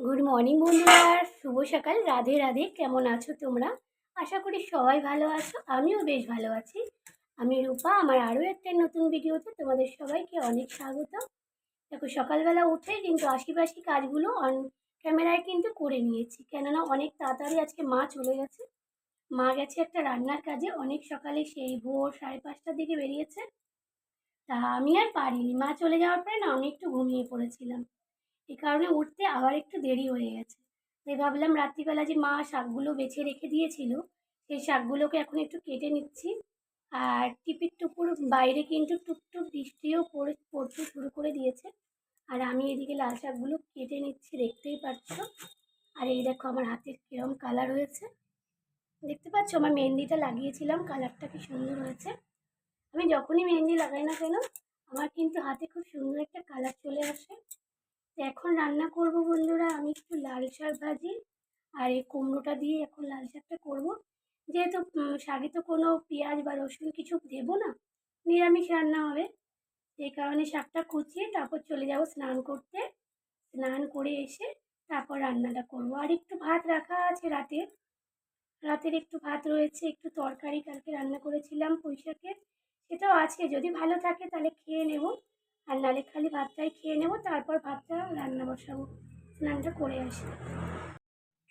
Good morning বন্ধুরা। শুভ সকাল। রাধে রাধে। কেমন আছো তোমরা? আশা করি সবাই ভালো আছো। আমিও বেশ ভালো আছি। আমি রূপা। আমার আরও একটা নতুন ভিডিওতে তোমাদের সবাইকে অনেক স্বাগত। দেখো, সকালবেলা উঠে কিন্তু আশিপাশি কাজগুলো অন ক্যামেরায় কিন্তু করে নিয়েছি। কেননা অনেক তাড়াতাড়ি আজকে মা চলে গেছে। মা গেছে একটা রান্নার কাজে। অনেক সকালে সেই ভোর সাড়ে পাঁচটার দিকে বেরিয়েছে। তা আমি আর পারিনি। মা চলে যাওয়ার পরে না আমি একটু ঘুমিয়ে পড়েছিলাম। এই কারণে উঠতে আবার একটু দেরি হয়ে গেছে। তাই ভাবলাম রাত্রিবেলা যে মা শাকগুলো বেছে রেখে দিয়েছিল, সেই শাকগুলোকে এখন একটু কেটে নিচ্ছি। আর টিপির টুপুর বাইরে কিন্তু টুকটুক বৃষ্টিও পড়ে, পড়তে শুরু করে দিয়েছে। আর আমি এদিকে লাল শাকগুলো কেটে নিচ্ছি, দেখতেই পাচ্ছ। আর এই দেখো আমার হাতের কীরকম কালার হয়েছে। দেখতে পাচ্ছ আমার মেহেন্দিটা লাগিয়েছিলাম, কালারটা কি সুন্দর হয়েছে। আমি যখনই মেহেন্দি লাগাই না কেন, আমার কিন্তু হাতে খুব সুন্দর একটা কালার চলে আসে। এখন রান্না করব বন্ধুরা, আমি একটু লাল শাক ভাজি আর এই কুমড়োটা দিয়ে এখন লাল শাকটা করব। যেহেতু শাকে তো কোনো পেঁয়াজ বা রসুন কিছু দেবো না, নিরামিষ রান্না হবে। সেই কারণে শাকটা কুচিয়ে তারপর চলে যাব স্নান করতে। স্নান করে এসে তারপর রান্নাটা করব। আর একটু ভাত রাখা আছে রাতের রাতের একটু ভাত রয়েছে, একটু তরকারি কালকে রান্না করেছিলাম পুঁই শাকের। সেটাও আছে, যদি ভালো থাকে তাহলে খেয়ে নেব। আর নালে খালি ভাতটাই খেয়ে নেব, তারপর ভাতটা রান্না বসাবো। স্নানটা করে আসি।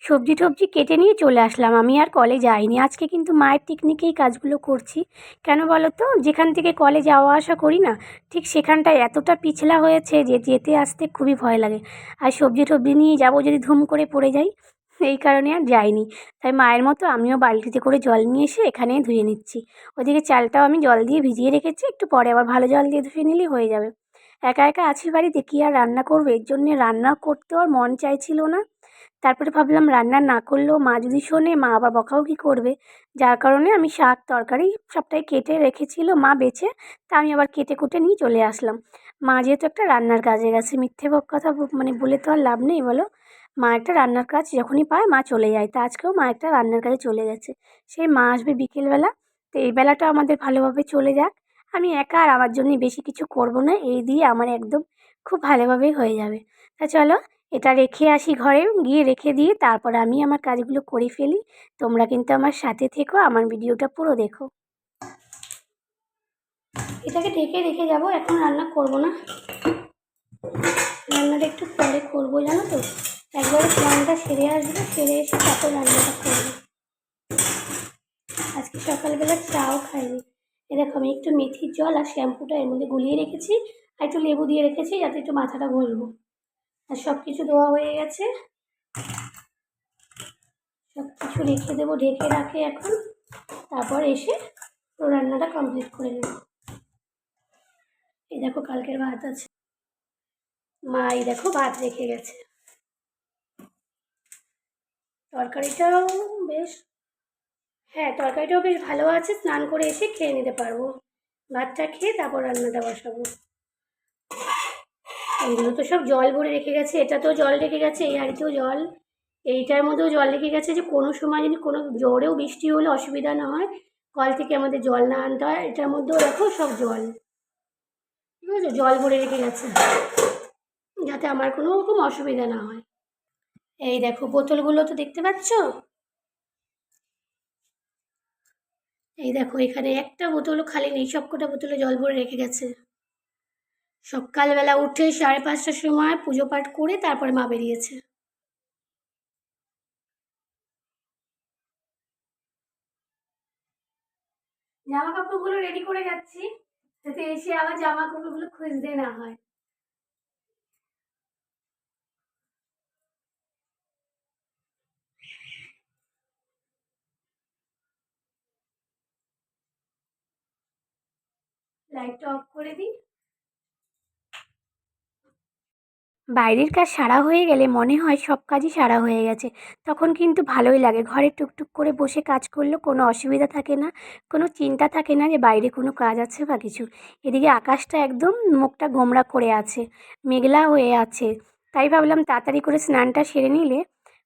সবজি টবজি কেটে নিয়ে চলে আসলাম। আমি আর কলে যাইনি। আজকে কিন্তু মায়ের টিকনিকেই কাজগুলো করছি। কেন বলো তো যেখান থেকে কলে যাওয়া আসা করি না, ঠিক সেখানটায় এতটা পিছলা হয়েছে যে যেতে আসতে খুবই ভয় লাগে। আর সবজি টবজি নিয়ে যাব যদি ধুম করে পড়ে যাই, এই কারণে আর যাইনি। তাই মায়ের মতো আমিও বালতিতে করে জল নিয়ে এসে এখানেই ধুয়ে নিচ্ছি। ওদিকে চালটাও আমি জল দিয়ে ভিজিয়ে রেখেছি। একটু পরে আবার ভালো জল দিয়ে ধুয়ে নিলেই হয়ে যাবে। একা একা আছি বাড়িতে? কী আর রান্না করব? এর জন্যে রান্না করতেও আর মন চাইছিল না। তারপরে ভাবলাম রান্না না করলেও মা যদি শোনে, মা আবার বকাবকি করবে। যার কারণে আমি শাক, তরকারি সবটাই কেটে রেখেছিল মা বেছে। তা আমি আবার কেটে কুটে নিয়ে চলে আসলাম। মা যেহেতু একটা রান্নার কাজে গেছে, মিথ্যে কথা মানে বলে তো আর লাভ নেই, বলো? মা একটা রান্নার কাজ যখনই পায়, মা চলে যায়। তা আজকেও মা একটা রান্নার কাজে চলে গেছে। সেই মা আসবে বিকেলবেলা। তো এই বেলাটা আমাদের ভালোভাবে চলে যাক। আমি একা আর আমার জন্য বেশি কিছু করব না, এই দিয়ে আমার একদম খুব ভালোভাবেই হয়ে যাবে। তা চলো, এটা রেখে আসি ঘরে, গিয়ে রেখে দিয়ে তারপর আমি আমার কাজগুলো করে ফেলি। তোমরা কিন্তু আমার সাথে থেকো, আমার ভিডিওটা পুরো দেখো। এটাকে ঢেকে রেখে যাব, এখন রান্না করব না। রান্নাটা একটু পরে করব, জানো তো? একবারে স্নানটা সেরে আসবে, সেরে এসে তারপর রান্নাটা করব। আজকে সকালবেলা চাও খাইনি। এ দেখো, আমি একটু মেথির জল আর শ্যাম্পুটা এর মধ্যে গুলিয়ে রেখেছি আর একটু লেবু দিয়ে রেখেছি যাতে একটু মাথাটা ঘষবো। আর সব কিছু দেওয়া হয়ে গেছে। সব কিছু রেখে দেবো, ঢেকে রাখে এখন। তারপর এসে পুরো রান্নাটা কমপ্লিট করে নেব। এই দেখো, কালকের ভাত আছে। মা, এই দেখো, ভাত রেখে গেছে। তরকারিটাও বেশ হ্যাঁ তরকারিটাও বেশ ভালো আছে, স্নান করে এসে খেয়ে নিতে পারব। ভাতটা খেয়ে তারপর রান্নাটা বসাবো। এইগুলো তো সব জল ভরে রেখে গেছে, এটাতেও জল রেখে গেছে, এই হাঁড়িতেও জল। এইটার মধ্যেও জল রেখে গেছে যে কোনো সময় যদি কোনো জোরেও বৃষ্টি হলে অসুবিধা না হয়, কল থেকে আমাদের জল না আনতে হয়, এটার মধ্যেও দেখো সব জল। ঠিক আছে, জল ভরে রেখে গেছে, যাতে আমার কোনো রকম অসুবিধা না হয়। এই দেখো, বোতলগুলো তো দেখতে পাচ্ছ? এই দেখো, এখানে একটা বোতলও খালি নেই, সবকটা বোতলে জল ভরে রেখে গেছে। সকালবেলা উঠে সাড়ে পাঁচটার সময় পুজো পাঠ করে তারপরে মা বেরিয়েছে। জামা কাপড়গুলো রেডি করে যাচ্ছি, যাতে এসে আবার জামা কাপড়গুলো খুঁজতে না হয়। লাইটটা অফ করে দিই। বাইরের কাজ সারা হয়ে গেলে মনে হয় সব কাজই সারা হয়ে গেছে। তখন কিন্তু ভালোই লাগে, ঘরে টুকটুক করে বসে কাজ করলেও কোনো অসুবিধা থাকে না, কোনো চিন্তা থাকে না যে বাইরে কোনো কাজ আছে বা কিছু। এদিকে আকাশটা একদম মুখটা গোমরা করে আছে, মেঘলা হয়ে আছে। তাই ভাবলাম তাড়াতাড়ি করে স্নানটা সেরে নিলে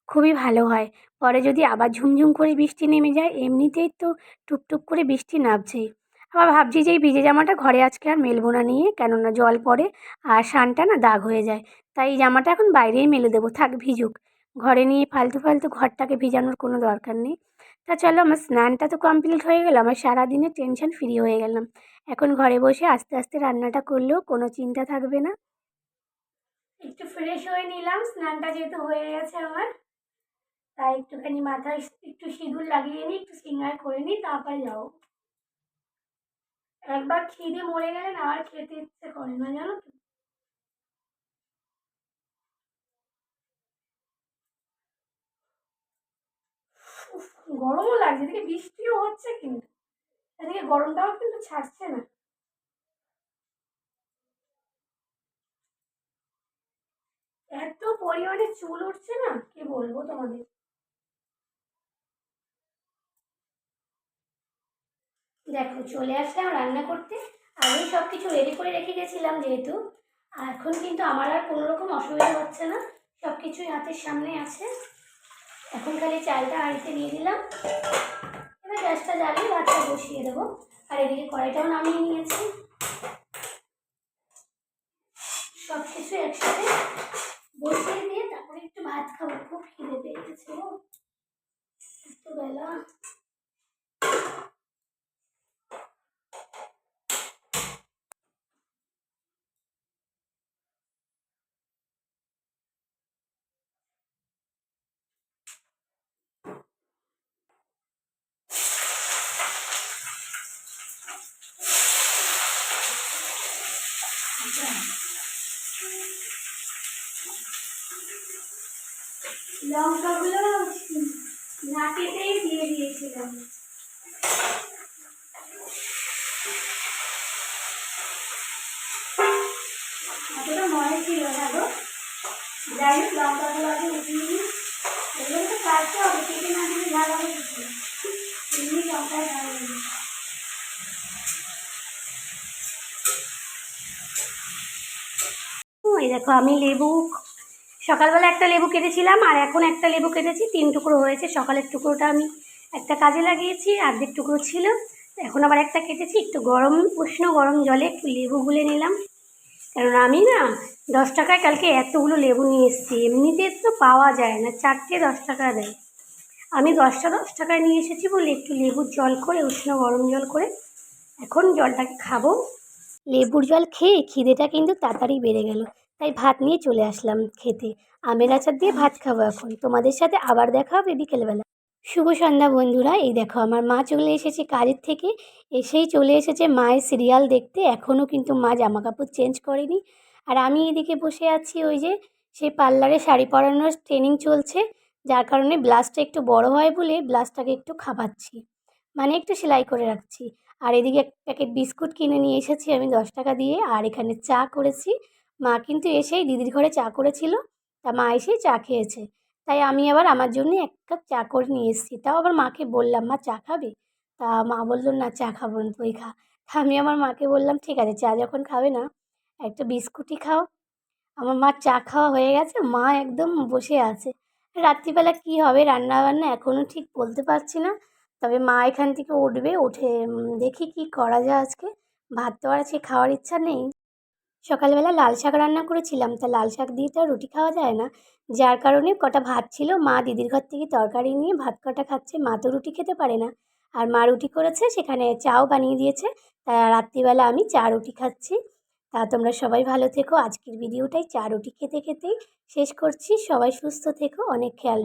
খুবই ভালো হয়। পরে যদি আবার ঝুমঝুম করে বৃষ্টি নেমে যায়, এমনিতেই তো টুকটুক করে বৃষ্টি নামছেই। আবার ভাবছি যে এই ভিজে জামাটা ঘরে আজকে আর মেলবো না নিয়ে, কেননা জল পড়ে আর শানটা না দাগ হয়ে যায়। তাই এই জামাটা এখন বাইরেই মেলে দেবো, থাক ভিজুক। ঘরে নিয়ে ফালতু ফালতু ঘরটাকে ভিজানোর কোনো দরকার নেই। তা চলো আমার স্নানটা তো কমপ্লিট হয়ে গেল, আমার সারাদিনের টেনশন ফ্রি হয়ে গেলাম। এখন ঘরে বসে আস্তে আস্তে রান্নাটা করলেও কোনো চিন্তা থাকবে না। একটু ফ্রেশ হয়ে নিলাম, স্নানটা যেহেতু হয়ে গেছে আমার। তাই একটুখানি মাথায় একটু সিঁদুর লাগিয়ে নিই, একটু সিঙ্গার করে নিই, তারপরে যাব। একবার খিদে মরে গেলে না আর খেতে ইচ্ছে করে না, জানো তো? গরমও লাগছে, এদিকে বৃষ্টিও হচ্ছে কিন্তু। এদিকে গরমটাও কিন্তু ছাড়ছে না। এত পরিমাণে চুল উঠছে না, কি বলব তোমাদের? দেখো, চলে আসলাম রান্না করতে। আগেই সব কিছু রেডি করে রেখে গেছিলাম যেহেতু। এখন কিন্তু আমার আর কোনো রকম অসুবিধা হচ্ছে না। সব কিছুই হাতের সামনে আছে। এখন খালি চালটা হাঁড়িতে নিয়ে দিলাম এবার গ্যাসটা জ্বালিয়ে ভাতটা বসিয়ে দেবো। আর এদিকে কড়াইটাও নামিয়ে নিয়েছি। সব কিছু একসাথে বসিয়ে দিয়ে তারপরে একটু ভাত খাব। খুব খিদে পেয়ে গেছে এত বেলা লঙ্কাগুলো না কেটেই দিয়ে দিয়েছিলাম। মনে ছিল এগুলো তো কেটে হবে দেখো আমি লেবু সকালবেলা একটা লেবু কেটেছিলাম, আর এখন একটা লেবু কেটেছি। তিন টুকরো হয়েছে, সকালের টুকরোটা আমি একটা কাজে লাগিয়েছি, আর্ধেক টুকরো ছিল। এখন আবার একটা কেটেছি, একটু গরম, উষ্ণ গরম জলে একটু লেবু গুলে নিলাম। কারণ আমি না, দশ টাকায় কালকে এতগুলো লেবু নিয়ে এসেছি এমনিতে তো পাওয়া যায় না, চারটে দশ টাকা দেয়। আমি দশটা দশ টাকায় নিয়ে এসেছি বলে একটু লেবুর জল করে, উষ্ণ গরম জল করে এখন জলটাকে খাব। লেবুর জল খেয়ে খিদেটা কিন্তু তাড়াতাড়ি বেড়ে গেল। তাই ভাত নিয়ে চলে আসলাম খেতে। আমের আচার দিয়ে ভাত খাব এখন। তোমাদের সাথে আবার দেখা হবে বিকেলবেলা। শুভ সন্ধ্যা বন্ধুরা, এই দেখো আমার মা চলে এসেছে কাজের থেকে। এসেই চলে এসেছে মায়ের সিরিয়াল দেখতে। এখনও কিন্তু মা জামা কাপড় চেঞ্জ করেনি। আর আমি এদিকে বসে আছি ওই যে, সেই পার্লারে শাড়ি পরানোর ট্রেনিং চলছে। যার কারণে ব্লাউজটা একটু বড় হয় বলে ব্লাউজটাকে একটু খাপাচ্ছি মানে একটু সেলাই করে রাখছি। আর এদিকে এক প্যাকেট বিস্কুট কিনে নিয়ে এসেছি আমি দশ টাকা দিয়ে। আর এখানে চা করেছি। মা কিন্তু এসেই দিদির ঘরে চা করেছিল। তা মা এসেই চা খেয়েছে। তাই আমি আবার আমার জন্য এক কাপ চা করে নিয়ে এসেছি। তাও আবার মাকে বললাম, মা, চা খাবে? তা মা বলল, না, চা খাব না, তুই খা। আমি আমার মাকে বললাম, ঠিক আছে, চা যখন খাবে না, একটা বিস্কুটই খাও। আমার মা চা খাওয়া হয়ে গেছে, মা একদম বসে আছে। রাত্রিবেলা কী হবে রান্না বান্না এখনও ঠিক বলতে পারছি না। তবে মা এখান থেকে উঠবে, উঠে দেখি কি করা যায় আজকে। ভাত তো আর আজকে খাওয়ার ইচ্ছা নেই। সকালবেলা লাল শাক রান্না করেছিলাম, তা লাল শাক দিয়ে তো আর রুটি খাওয়া যায় না। যার কারণে কটা ভাত ছিল, মা দিদির ঘর থেকে তরকারি নিয়ে ভাত কটা খাচ্ছে, মা তো রুটি খেতে পারে না। আর মা রুটি করেছে, সেখানে চাও বানিয়ে দিয়েছে, তা রাত্রিবেলা আমি চা রুটি খাচ্ছি। তা তোমরা সবাই ভালো থেকো, আজকের ভিডিওটাই চা রুটি খেতে খেতেই শেষ করছি। সবাই সুস্থ থেকো, অনেক খেয়াল